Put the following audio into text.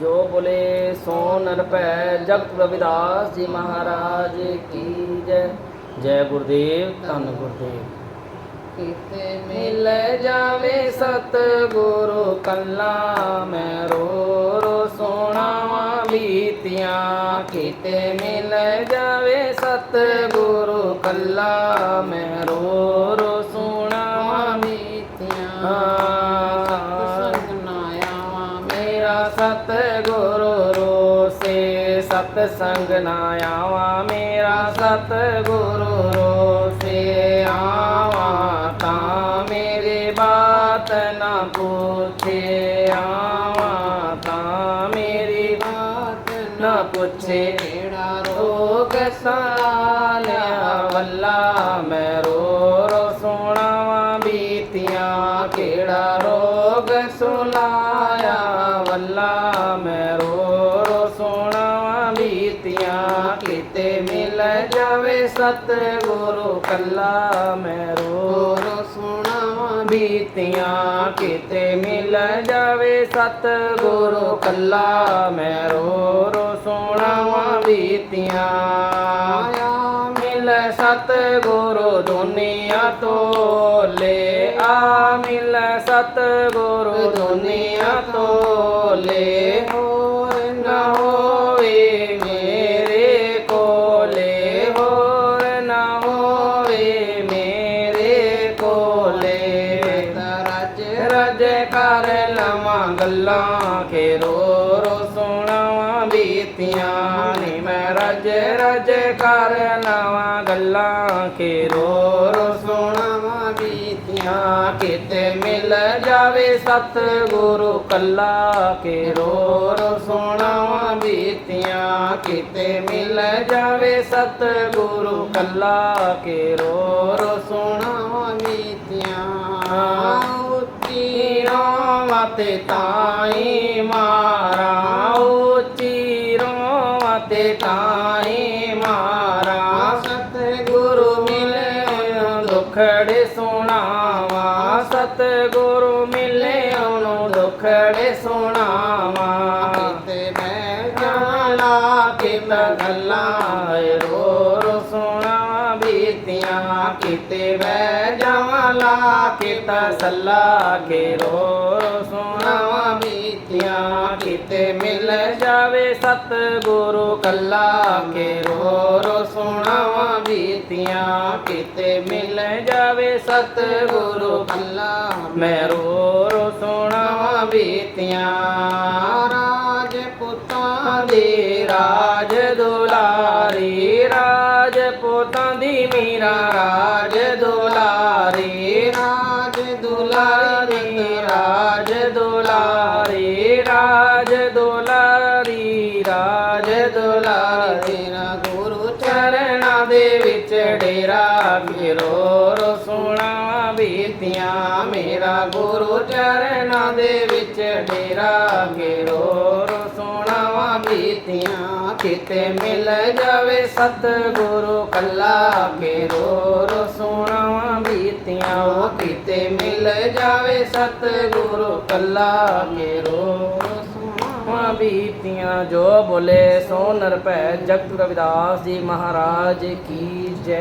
ਜੋ ਬੋਲੇ ਸੋ ਨਰ ਭੈ ਜਗਤ ਰਵਿਦਾਸ ਜੀ ਮਹਾਰਾਜ ਕੀ ਜੈ। ਜੈ ਗੁਰਦੇਵ ਧੰਨ ਗੁਰਦੇਵ। ਕੀਤੇ ਮਿਲ ਜਾਵੇ ਸਤ ਗੁਰੂ ਕੱਲਾ ਮੈਂ ਰੋ ਰੋ ਸੋਣਾਵਾਂ ਬੀਤੀਆਂ। ਕੀਤੇ ਮਿਲ ਜਾਵੇ ਸਤ ਗੁਰੂ ਕੱਲਾ ਮੈਂ ਰੋ ਸਤ ਗੁਰੂ ਰੋਸੇ ਸਤ ਸੰਗ ਨਾ ਆਵਾ, ਮੇਰਾ ਸਤ ਗੁਰੂ ਰੋਸੇ, ਆਵਾ ਤਾਂ ਮੇਰੇ ਬਾਤ ਨਾ ਪੁੱਛੇ, ਆਵਾ ਤਾਂ ਮੇਰੀ ਬਾਤ ਨਾ ਪੁੱਛੇ। ਕਿਹੜਾ ਰੋਗ ਸਾਲਿਆ ਵੱਲਾ, ਮੈਂ ਰੋ ਰੋ ਸੋਣਾਵਾਂ ਬੀਤੀਆਂ, ਕਿਹੜਾ ਰੋਗ ਸੁਣਾ ਮਿਲ ਜਾਵੇ ਸਤ ਗੁਰੂ ਕੱਲਾ ਮੈਂ ਰੋ ਰੋ ਸੋਣਾ ਬੀਤੀਆਂ ਕਿਤੇ ਮਿਲ ਜਾਵੇ ਸਤ ਗੁਰੂ ਕੱਲਾ ਮੈਂ ਰੋ ਰੋ ਸੋਣਾਵਾਂ ਬੀਤੀਆਂ ਆਇਆ ਮਿਲ ਸਤ ਗੁਰੂ ਦੁਨੀਆ ਤੋਲੇ ਆ ਮਿਲ ਸਤ ਗੁਰੂ ਦੁਨੀਆ ਤੋਲੇ ਹੋਰ ਨਾ ਰਜੇ ਕਰ ਲਵਾਂ ਗੱਲਾਂ ਕੇ ਰੋ ਰੋ ਸੋਣਾਵਾਂ ਬੀਤੀਆਂ ਨੀ। ਮੈਂ ਰਜੇ ਰਜੇ ਕਰ ਲਵਾਂ ਗੱਲਾਂ ਕੇ ਰੋ ਰੋ ਸੋਣਾ ਬੀਤੀਆਂ। ਕਿਤੇ ਮਿਲ ਜਾਵੇ ਸਤ ਗੁਰੂ ਕੱਲਾ ਕੇ ਰੋ ਰੋ ਸੋਣਾਵਾਂ ਬੀਤੀਆਂ। ਕਿਤੇ ਮਿਲ ਜਾਵੇ ਸਤ ਗੁਰੂ ਕੱਲਾ ਕੇ ਰੋ ਰੋ ਸੋਣਾ ਬੀਤੀਆਂ। ਚੀਰੋਂ ਤਾਈ ਮਾਰਾ ਉੱਚੀ ਰੋਵਤੇ ਤਾਈ ਮਾਰਾ ਸਤਿਗੁਰੂ ਮਿਲੇ ਦੁਖੜੇ ਸੁਣਾਵਾ। ਸਤਿਗੁਰੂ ਮਿਲੇ ਉਹਨੂੰ ਦੁਖੜੇ ਸੁਣਾਵਾ। ਤੇ ਮੈਂ ਕਿ ਕਿਤ ਗੱਲਾਂ ਰੋ ਬੀਤੀਆਂ ਕਿਤੇ ਬਹਿ ਜਾਵਾਂ, ਲਾ ਕਿਤ ਸੱਲਾ ਕੇ ਰੋ। ਰੋ ਸੁਣਾਵਾਂ ਬੀਤੀਆਂ, ਕਿਤੇ ਮਿਲ ਜਾਵੇ ਸਤ ਗੁਰੂ ਕੱਲਾ ਕੇ ਰੋ ਰੋ। ਸੁਣਾਵਾਂ ਬੀਤੀਆਂ, ਕਿਤੇ ਮਿਲ ਜਾਵੇ ਸਤ ਗੁਰੂ ਅੱਲਾ ਮੈਂ ਰੋ ਰੋ ਸੁਣਾਵਾਂ ਬੀਤੀਆਂ ਰਾਜ ਪੁੱਤਾਂ ਦੇ ਰਾਜ ਦੋ ਮੇਰੋ ਫਿਰੋ ਬੀਤੀਆਂ। ਮੇਰਾ ਗੁਰੂ ਚਰਨਾਂ ਦੇ ਵਿੱਚ ਡੇਰਾ ਫਿਰੋ ਰੋ ਬੀਤੀਆਂ। ਕਿਤੇ ਮਿਲ ਜਾਵੇ ਸਤ ਗੁਰੂ ਕੱਲਾ ਕੇ ਰੋ ਬੀਤੀਆਂ। ਕਿਤੇ ਮਿਲ ਜਾਵੇ ਸਤ ਗੁਰੂ ਕੱਲਾ ਕੇ ਰੋ ਰੋ ਬੀਤੀਆਂ। ਜੋ ਬੋਲੇ ਸੋ ਨਰ ਭੈ ਜਗਤ ਰਵਿਦਾਸ ਜੀ ਮਹਾਰਾਜ ਕੀ ਜੈ।